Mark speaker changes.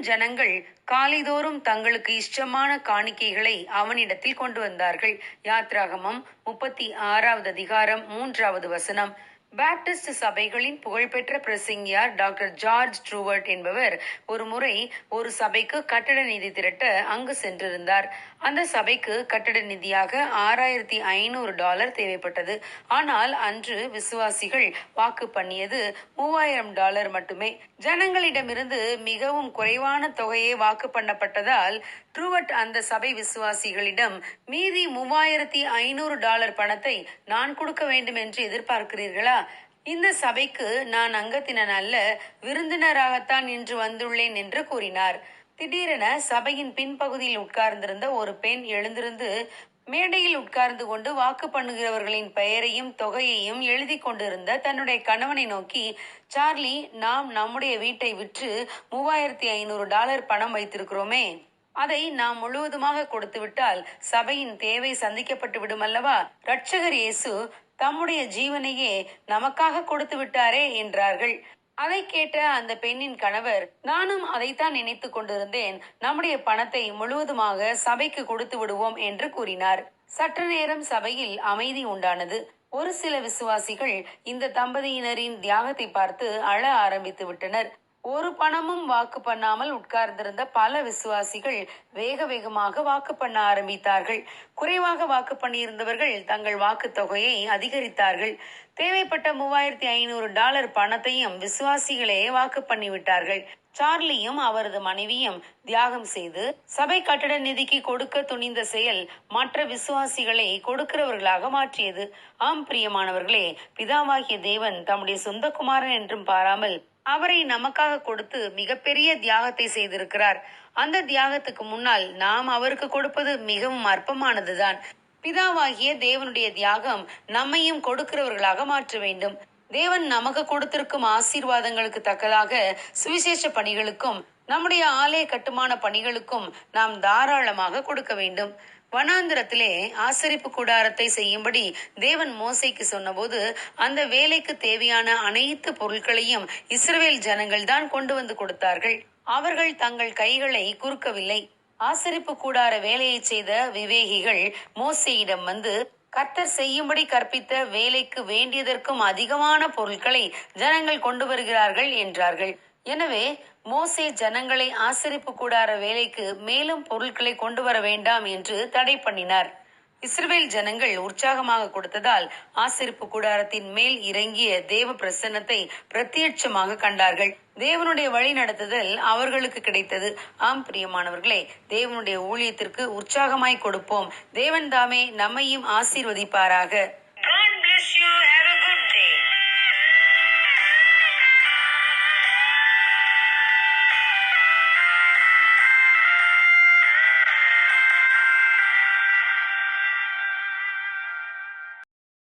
Speaker 1: ஜனங்கள் காலைதோறும் தங்களுக்கு இஷ்டமான காணிக்கைகளை அவனிடத்தில் கொண்டு வந்தார்கள். யாத்ராகமம் முப்பத்தி ஆறாவது அதிகாரம் மூன்றாவது வசனம். பேப்டிஸ்ட் சபைகளின் புகழ்பெற்ற பிரசிங்கியார் டாக்டர் ஜார்ஜ் ட்ரூவர்ட் என்பவர் ஒரு முறை ஒரு சபைக்கு கட்டட நிதி திரட்ட அங்கு சென்றிருந்தார். அந்த சபைக்கு கட்டட நிதியாக ஆறாயிரத்தி ஐநூறு டாலர் தேவைப்பட்டது. ஆனால் அன்று விசுவாசிகள் வாக்கு பண்ணியது மூவாயிரம் டாலர் மட்டுமே. ஜனங்களிடமிருந்து மிகவும் குறைவான தொகையே வாக்கு பண்ணப்பட்டதால் ட்ரூவர்ட் அந்த சபை விசுவாசிகளிடம் மீதி மூவாயிரத்தி ஐநூறு டாலர் பணத்தை நான் கொடுக்க வேண்டும் என்று எதிர்பார்க்கிறீர்களா? இந்த சபைக்கு நான் அங்கத்தினன் அல்ல விருந்தினராகத்தான் இன்று வந்துள்ளேன் என்று கூறினார். திடீரென சபையின் பின்பகுதியில் உட்கார்ந்திருந்த ஒரு பெண் எழுந்திருந்து மேடையில் உட்கார்ந்து கொண்டு வாக்கு பண்ணுகிறவர்களின் பெயரையும் தொகையையும் எழுதி கொண்டிருந்த தன்னுடைய கணவனை நோக்கி சார்லி நாம் நம்முடைய வீட்டை விற்று மூவாயிரத்தி ஐநூறு டாலர் பணம் வைத்திருக்கிறோமே. அதை நாம் முழுவதுமாக கொடுத்துவிட்டால் சபையின் தேவை சந்திக்கப்பட்டு விடும் அல்லவா? ரட்சகர் இயேசு தம்முடைய ஜீவனையே நமக்காக கொடுத்து விட்டாரே என்றார்கள். அதை கேட்ட அந்த பெண்ணின் கணவர் நானும் அதைத்தான் நினைத்துக் கொண்டிருந்தேன். நம்முடைய பணத்தை முழுவதுமாக சபைக்கு கொடுத்து விடுவோம் என்று கூறினார். சற்று நேரம் சபையில் அமைதி உண்டானது. ஒரு சில விசுவாசிகள் இந்த தம்பதியினரின் தியாகத்தை பார்த்து அழ ஆரம்பித்து விட்டனர். ஒரு பணமும் வாக்கு பண்ணாமல் உட்கார்ந்திருந்த பல விசுவாசிகள் வேக வேகமாக வாக்கு பண்ண ஆரம்பித்தார்கள். குறைவாக வாக்கு பண்ணியிருந்தவர்கள் தங்கள் வாக்கு தொகையை அதிகரித்தார்கள். தேவைப்பட்ட மூவாயிரத்தி ஐநூறு டாலர் பணத்தையும் விசுவாசிகளே வாக்கு பண்ணிவிட்டார்கள். சார்லியும் அவரது மனைவியும் தியாகம் செய்து சபை கட்டட நிதிக்கு கொடுக்க துணிந்த செயல் மற்ற விசுவாசிகளை கொடுக்கிறவர்களாக மாற்றியது. ஆம் பிரியமானவர்களே பிதாவாகிய தேவன் தம்முடைய சொந்த குமாரன் என்றும் பாராமல் அவரை நமக்காக கொடுத்து மிகப்பெரிய தியாகத்தை செய்திருக்கிறார். அந்த தியாகத்துக்கு முன்னால் நாம் அவருக்கு கொடுப்பது மிகவும் அற்பமானதுதான். பிதாவாகிய தேவனுடைய தியாகம் நம்மையும் கொடுக்கிறவர்களாக மாற்ற வேண்டும். தேவன் நமக்கு கொடுத்திருக்கும் ஆசீர்வாதங்களுக்கு தக்கதாக சுவிசேஷ பணிகளுக்கும் நம்முடைய ஆலய கட்டுமான பணிகளுக்கும் நாம் தாராளமாக கொடுக்க வேண்டும். வனாந்திரத்திலே ஆசரிப்பு கூடாரத்தை செய்யும்படி தேவன் மோசைக்கு சொன்னபோது அந்த வேலைக்கு தேவையான அனைத்து பொருட்களையும் இஸ்ரவேல் ஜனங்கள் தான் கொண்டு வந்து கொடுத்தார்கள். அவர்கள் தங்கள் கைகளை குறுக்கவில்லை. ஆசரிப்பு கூடார வேலையை செய்த விவேகிகள் மோசையிடம் வந்து கர்த்தர் செய்யும்படி கற்பித்த வேலைக்கு வேண்டியதற்கும் அதிகமான பொருட்களை ஜனங்கள் கொண்டு வருகிறார்கள் என்றார்கள். எனவே மோசே ஜனங்களை ஆசரிப்பு கூடார வேலைக்கு மேலும் பொருட்களை கொண்டு வர வேண்டாம் என்று தடை பண்ணினார். இஸ்ரேல் ஜனங்கள் உற்சாகமாக கொடுத்ததால் ஆசிரிப்பு கூடாரத்தின் மேல் இறங்கிய தேவ பிரசன்னத்தை பிரத்யட்சமாக கண்டார்கள். தேவனுடைய வழி நடத்துதல் அவர்களுக்கு கிடைத்தது. ஆம் பிரியமானவர்களே தேவனுடைய ஊழியத்திற்கு உற்சாகமாய் கொடுப்போம். தேவன் தாமே நம்மையும் ஆசீர்வதிப்பாராக.